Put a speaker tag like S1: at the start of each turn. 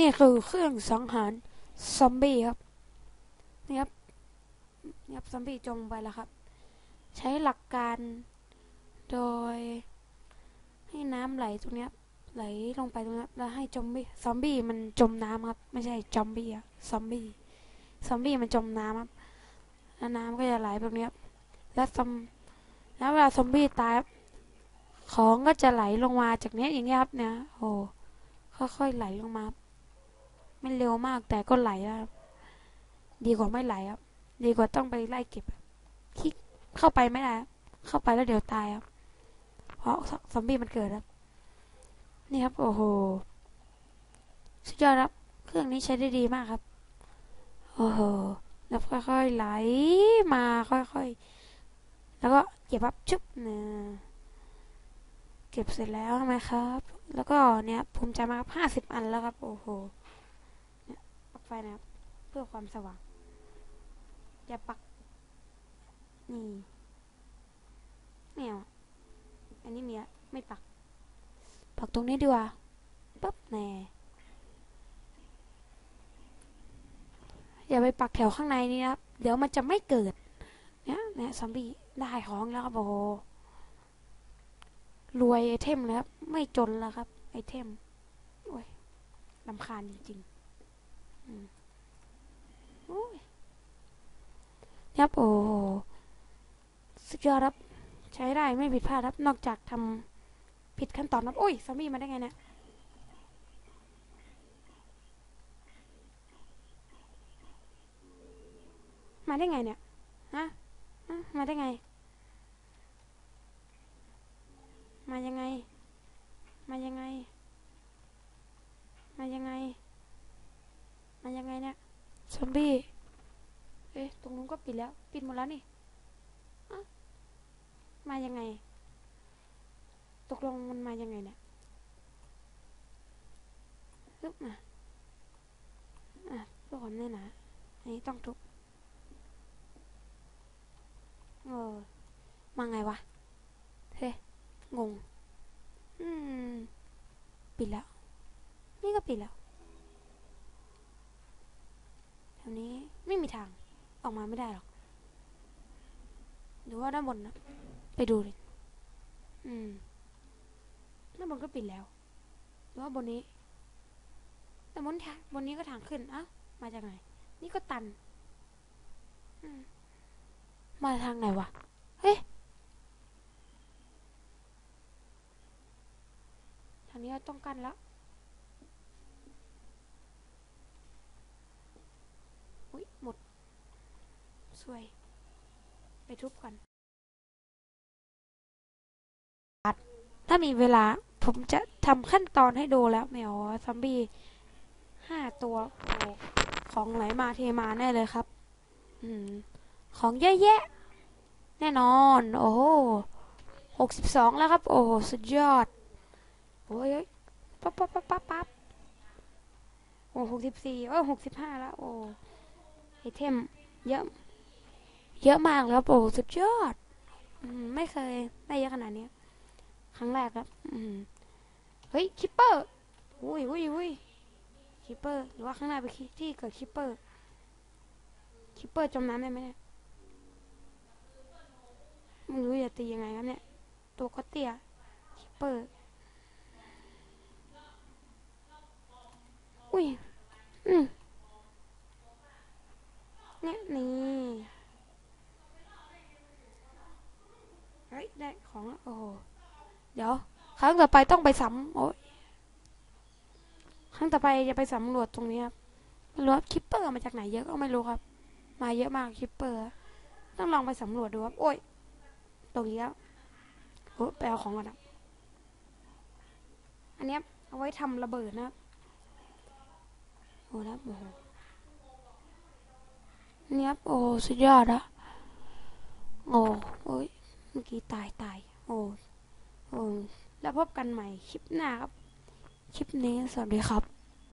S1: นี่คือเครื่องสังหารซอมบี้ครับนี่ครับนี่ครับซอมบี้จมไปแล้วครับ ใช้หลักการโดย ให้น้ำไหลตรงนี้ไหลลงไปตรงนี้แล้วให้จมบี้ซอมบี้มันจมน้ำครับ ไม่ใช่จอมบี้อะซอมบี้ซอมบี้มันจมน้ำครับแล้วน้ำก็จะไหลแบบนี้ครับแล้วซอมแล้วเวลาซอมบี้ตายครับของก็จะไหลลงมาจากนี้อย่างเงี้ยครับเนี่ยโอ้ค่อยๆไหลลงมาครับ ไม่เร็วมากแต่ก็ไหลแล้วครับดีกว่าไม่ไหลครับดีกว่าต้องไปไล่เก็บคิดเข้าไปไม่ได้เข้าไปแล้วเดี๋ยวตายครับ เพราะซอมบี้มันเกิดครับ นี่ครับ โอ้โหสุดยอดครับ เครื่องนี้ใช้ได้ดีมากครับ โอ้โหแล้วค่อยๆไหลมาค่อยๆ แล้วก็เก็บครับชุบเนี่ยเก็บเสร็จแล้วใช่ไหมครับ แล้วก็เนี่ยภูมิใจมากครับห้าสิบอันแล้วครับ โอ้โห ฟนะครับ เพื่อความสว่าง อย่าปัก นี่ไม่เอาอันนี้มีอะไม่ปัก ปักตรงนี้ดีกว่าปั๊บแน่อย่าไปปักแถวข้างในนี่นะครับ เดี๋ยวมันจะไม่เกิด เนี่ยเนี่ยซอมบี้ได้ของแล้วครับโอ้โหรวยไอเทมเลยครับ ไม่จนแล้วครับ ไอเทม โอ้ยลำคาญจริงๆ ครับโอ้โหสุดยอดครับ ใช้ได้ไม่ผิดพลาดครับ นอกจากทำผิดขั้นตอนครับโอ้ยซอมบี้มาได้ไงเนี่ยมาได้ไงเนี่ยฮะมาได้ไง มายังไง มายังไง มายังไง มายังไงเนี่ยซอมบี้เอ๊ะตรงนู้นก็ปิดแล้ว ปิดหมดแล้วนี่มายังไง ตกลงมันมายังไงเนี่ยฮึบมาอะเพื่อความแน่นหนาอันนี้ต้องทุบเออมาไงวะเฮ้งง อืม ปิดแล้ว นี่ก็ปิดแล้วแถวนี้ ไม่มีทาง ออกมาไม่ได้หรอก หรือว่าด้านบนนะไปดูเลยอืมด้านบนก็ปิดแล้ว หรือว่าบนนี้ แต่บนทางบนนี้ก็ทางขึ้น เอ้า มาจากไหน นี่ก็ตัน อืม มาทางไหนวะ เฮ้ย ทางนี้ต้องกันแล้ว อุ้ยหมด วย ไปทุบก่อนถ้ามีเวลาผมจะทำขั้นตอนให้ดูแล้วแมวซอมบี้ห้าตัวของไหลมาเทมาแน่เลยครับ อืม ของเยอะแยะ แน่นอน โอ้โหหกสิบสองแล้วครับ โอ้โหสุดยอด โอ้ยปั๊บปั๊บปั๊บปั๊บปั๊บโอ้หกสิบสี่โอ้หกสิบห้าแล้ว โอ้ไอเทมเยอะ เยอะมากแล้วโอ้สุดยอดอมไม่เคยได้เยอะขนาดนี้ครั้งแรกครับเฮ้ยคิปเปอร์อุ้ยอุ้ยอุ้ยคิปเปอร์หรือว่าข้างหน้าไปที่เกิดคิปเปอร์คิปเปอร์จมน้ำได้ไหมเนี่ยไม่รู้จะตียังไงครับเนี่ยตัวก็เตี้ยคิปเปอร์อุ้ยอืมเนี่ยนี่ เฮ้ย ได้ของแล้วโอ้โห เดี๋ยว ครั้งต่อไปต้องไปสำโอ้ยครั้งต่อไปจะไปสำรวจตรงนี้ครับไม่รู้ว่าคิปเปอร์มาจากไหนเยอะก็ไม่รู้ครับ มาเยอะมากคิปเปอร์ ต้องลองไปสำรวจดูครับ โอ้ย ตรงนี้แล้วโอ้ไปเอาของก่อนครับอันนี้เอาไว้ทำระเบิดนะครับโอ้แล้วโอ้โหเนี่ยโอ้สุดยอดอะโอ้โอ้ยเมื่อกี้ตายตาย แล้วพบกันใหม่คลิปหน้าครับ คลิปนี้สวัสดีครับ